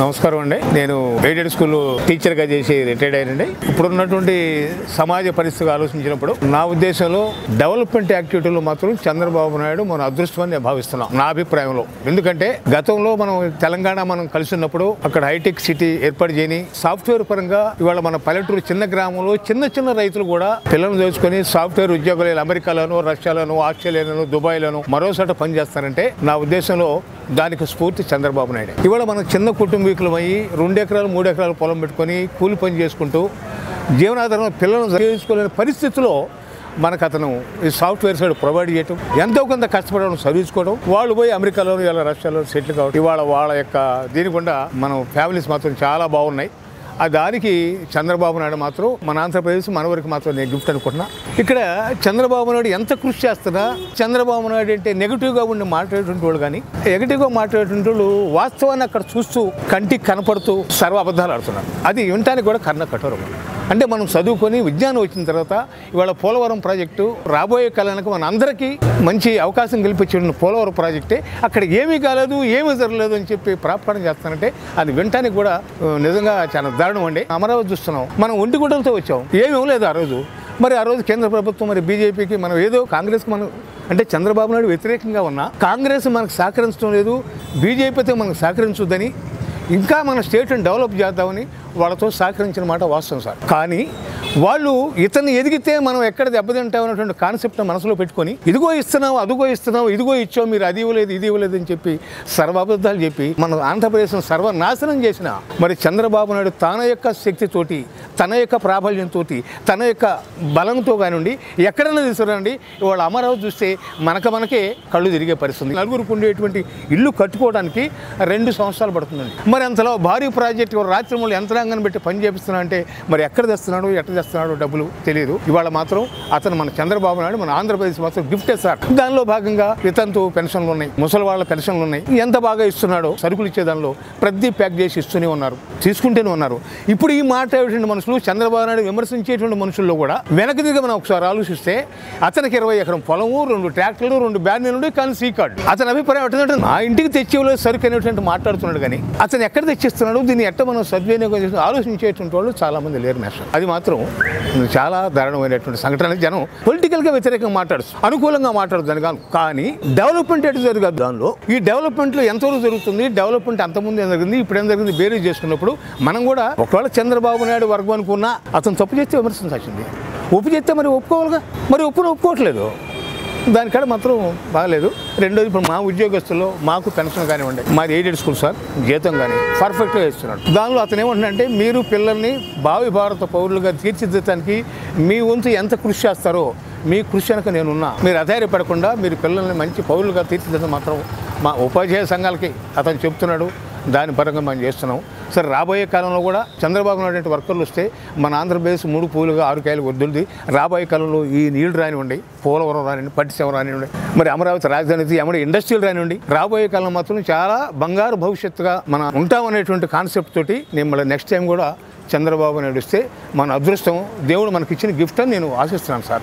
నమస్కారం అండి. నేను ఎయిడెడ్ స్కూల్ టీచర్గా చేసి రిటైర్డ్ అయ్యానండి. ఇప్పుడు ఉన్నటువంటి సమాజ పరిస్థితి ఆలోచించినప్పుడు నా ఉద్దేశంలో డెవలప్మెంట్ యాక్టివిటీలో మాత్రం చంద్రబాబు నాయుడు మన అదృష్టం అని నేను భావిస్తున్నాం నా అభిప్రాయంలో. ఎందుకంటే గతంలో మనం తెలంగాణ మనం కలిసి ఉన్నప్పుడు అక్కడ హైటెక్ సిటీ ఏర్పాటు చేయని సాఫ్ట్వేర్ పరంగా ఇవాళ మన పల్లెటూరు చిన్న గ్రామంలో చిన్న చిన్న రైతులు కూడా పిల్లలు దోచుకొని సాఫ్ట్వేర్ ఉద్యోగులు అమెరికాలోను రష్యాలోను ఆస్ట్రేలియాలోను దుబాయ్లోను మరోసారి పనిచేస్తారంటే నా ఉద్దేశంలో దానికి స్ఫూర్తి చంద్రబాబు నాయుడు. ఇవాళ మనం చిన్న కుటుంబ అయ్యి రెండు ఎకరాలు మూడు ఎకరాలు పొలం పెట్టుకొని కూలి పని చేసుకుంటూ జీవనాధారం పిల్లలను చేసుకోలేని పరిస్థితిలో మనకు అతను ఈ సాఫ్ట్వేర్ సైడ్ ప్రొవైడ్ చేయటం ఎంతో కొంత కష్టపడడం చదివించుకోవడం వాళ్ళు పోయి అమెరికాలో ఇలా రష్యాలో సెటిల్ కావడం ఇవాళ వాళ్ళ యొక్క దీని గుండా మనం ఫ్యామిలీస్ మాత్రం చాలా బాగున్నాయి. ఆ దానికి చంద్రబాబు నాయుడు మాత్రం మన ఆంధ్రప్రదేశ్ మన మాత్రం నేను గిఫ్ట్ అనుకుంటున్నా. ఇక్కడ చంద్రబాబు నాయుడు ఎంత కృషి చేస్తున్నా చంద్రబాబు నాయుడు అంటే నెగిటివ్గా ఉండి మాట్లాడేటువంటి వాళ్ళు కానీ నెగిటివ్గా మాట్లాడేటువంటి వాళ్ళు వాస్తవాన్ని అక్కడ చూస్తూ కంటికి కనపడుతూ సర్వ అబద్ధాలు ఆడుతున్నారు. అది వినటానికి కూడా కన్న కఠోరం. అంటే మనం చదువుకొని విజ్ఞానం వచ్చిన తర్వాత ఇవాళ పోలవరం ప్రాజెక్టు రాబోయే కాలానికి మన అందరికీ మంచి అవకాశం కల్పించిన పోలవరం ప్రాజెక్టే. అక్కడ ఏమీ కాలేదు ఏమీ జరగలేదు అని చెప్పి ప్రాపకడం చేస్తానంటే అది వినటానికి కూడా నిజంగా చాలా దారుణం అండి. అమరావతి చూస్తున్నాం. మనం ఒంటిగుడ్డలతో వచ్చాం. ఏమీ ఇవ్వలేదు ఆ రోజు. మరి ఆ రోజు కేంద్ర ప్రభుత్వం మరి బీజేపీకి మనం ఏదో కాంగ్రెస్కి మనం అంటే చంద్రబాబు నాయుడు వ్యతిరేకంగా ఉన్నా కాంగ్రెస్ మనకు సహకరించడం లేదు బీజేపీతో మనకు సహకరించొద్దని ఇంకా మన స్టేట్ని డెవలప్ చేద్దామని వాళ్ళతో సహకరించిన మాట వాస్తవం సార్. కానీ వాళ్ళు ఇతన్ని ఎదిగితే మనం ఎక్కడ దెబ్బతింటాం అనేటువంటి కాన్సెప్ట్ మనసులో పెట్టుకొని ఇదిగో ఇస్తున్నాం అదిగో ఇస్తున్నాం ఇదిగో ఇచ్చాం మీరు అది ఇవ్వలేదు ఇది ఇవ్వలేదు అని చెప్పి సర్వాబద్ధాలు చెప్పి మన ఆంధ్రప్రదేశ్ను సర్వనాశనం చేసిన మరి చంద్రబాబు నాయుడు తన యొక్క శక్తితోటి తన యొక్క ప్రాబల్యంతో తన యొక్క బలంతో కానివ్వండి ఎక్కడైనా తీసుకురండి ఇవాళ అమరావతి చూస్తే మనక మనకే కళ్ళు తిరిగే పరిస్థితి. నలుగురికి ఉండేటువంటి ఇల్లు కట్టుకోవడానికి రెండు సంవత్సరాలు పడుతుందండి. మరి అంతలో భారీ ప్రాజెక్టు రాత్రి మూడు యంత్రాంగాన్ని పెట్టి పని చేపిస్తున్నా అంటే మరి ఎక్కడ తెస్తున్నాడు ఎక్కడ తెస్తున్నాడు డబ్బులు తెలియదు ఇవాళ మాత్రం అతను మన చంద్రబాబు నాయుడు మన ఆంధ్రప్రదేశ్ మాత్రం గిఫ్ట్ ఇస్తారు దానిలో భాగంగా వితంతు పెన్షన్లు ఉన్నాయి ముసలి వాళ్ళ పెన్షన్లు ఉన్నాయి. ఎంత బాగా ఇస్తున్నాడో సరుకులు ఇచ్చే దానిలో ప్రతి ప్యాక్ చేసి ఇస్తూనే ఉన్నారు తీసుకుంటూనే ఉన్నారు. ఇప్పుడు ఈ మాట్లాడేటువంటి మనుషులు చంద్రబాబు నాయుడు విమర్శించేటువంటి మనుషుల్లో కూడా వెనక దిగ మనం ఒకసారి ఆలోచిస్తే అతనికి ఇరవై ఎకరం పొలము రెండు ట్రాక్టర్లు రెండు బ్యానర్లు కానీ సీ కార్డు. అతని అభిప్రాయం ఏంటంటే నా ఇంటికి తెచ్చేవాళ్ళు సరుకు అనేటువంటి మాట్లాడుతున్నాడు కానీ అతను ఎక్కడ తెచ్చిస్తున్నాడు? దీన్ని ఎట్ట మనం సద్వినియోగం చేసి ఆలోచించేటువంటి వాళ్ళు చాలా మంది లేరు నేషనల్ అది మాత్రం చాలా దారుణమైనటువంటి సంఘటన జనం పొలిటికల్గా వ్యతిరేకంగా మాట్లాడుతు అనుకూలంగా మాట్లాడుతుంది కాదు. కానీ డెవలప్మెంట్ ఎటు జరగదు. దానిలో ఈ డెవలప్మెంట్లో ఎంతవరకు జరుగుతుంది? డెవలప్మెంట్ అంతకుముందు ఏం జరిగింది? ఇప్పుడు ఏం జరిగింది? బేరీ చేసుకున్నప్పుడు మనం కూడా ఒకవేళ చంద్రబాబు నాయుడు వర్గం అనుకున్నా అతను తప్పు చేస్తే విమర్శించాల్సింది. ఒప్పు చేస్తే మరి ఒప్పుకోవాలిగా? మరి ఒప్పును ఒప్పుకోవట్లేదు. దానికాడ మాత్రం బాగలేదు. రెండోది ఇప్పుడు మా ఉద్యోగస్తుల్లో మాకు పెన్షన్ కానివ్వండి మాది ఎయిడెడ్ స్కూల్ సార్ జీతం కానీ పర్ఫెక్ట్గా ఇస్తున్నాడు దానిలో అతను ఏమంటున్నాడంటే మీరు పిల్లల్ని భావి భారత పౌరులుగా తీర్చిదిద్దడానికి మీ వంతు ఎంత కృషి చేస్తారో మీ కృషి వెనక నేనున్నా. మీరు అధైర్యపడకుండా మీరు పిల్లల్ని మంచి పౌరులుగా తీర్చిదిద్దడం మాత్రం మా ఉపాధ్యాయ సంఘాలకి అతను చెప్తున్నాడు. దాని పరంగా మనం చేస్తున్నాం. సరే రాబోయే కాలంలో కూడా చంద్రబాబు నాయుడు వర్కర్లు వస్తే మన ఆంధ్రప్రదేశ్ మూడు పూలుగా ఆరు కాయలు వద్దుంది. రాబోయే కాలంలో ఈ నీళ్ళు రానివ్వండి పోలవరం రానివ్వండి పట్టిసీమ రానివ్వండి మరి అమరావతి రాజధాని ఎమడి ఇండస్ట్రీలు రానివ్వండి రాబోయే కాలం మాత్రం చాలా బంగారు భవిష్యత్తుగా మనం ఉంటామనేటువంటి కాన్సెప్ట్ తోటి నేను మళ్ళీ నెక్స్ట్ టైం కూడా చంద్రబాబు నాయుడు వస్తే మన అదృష్టం దేవుడు మనకిచ్చిన గిఫ్ట్ అని నేను ఆశిస్తున్నాను సార్.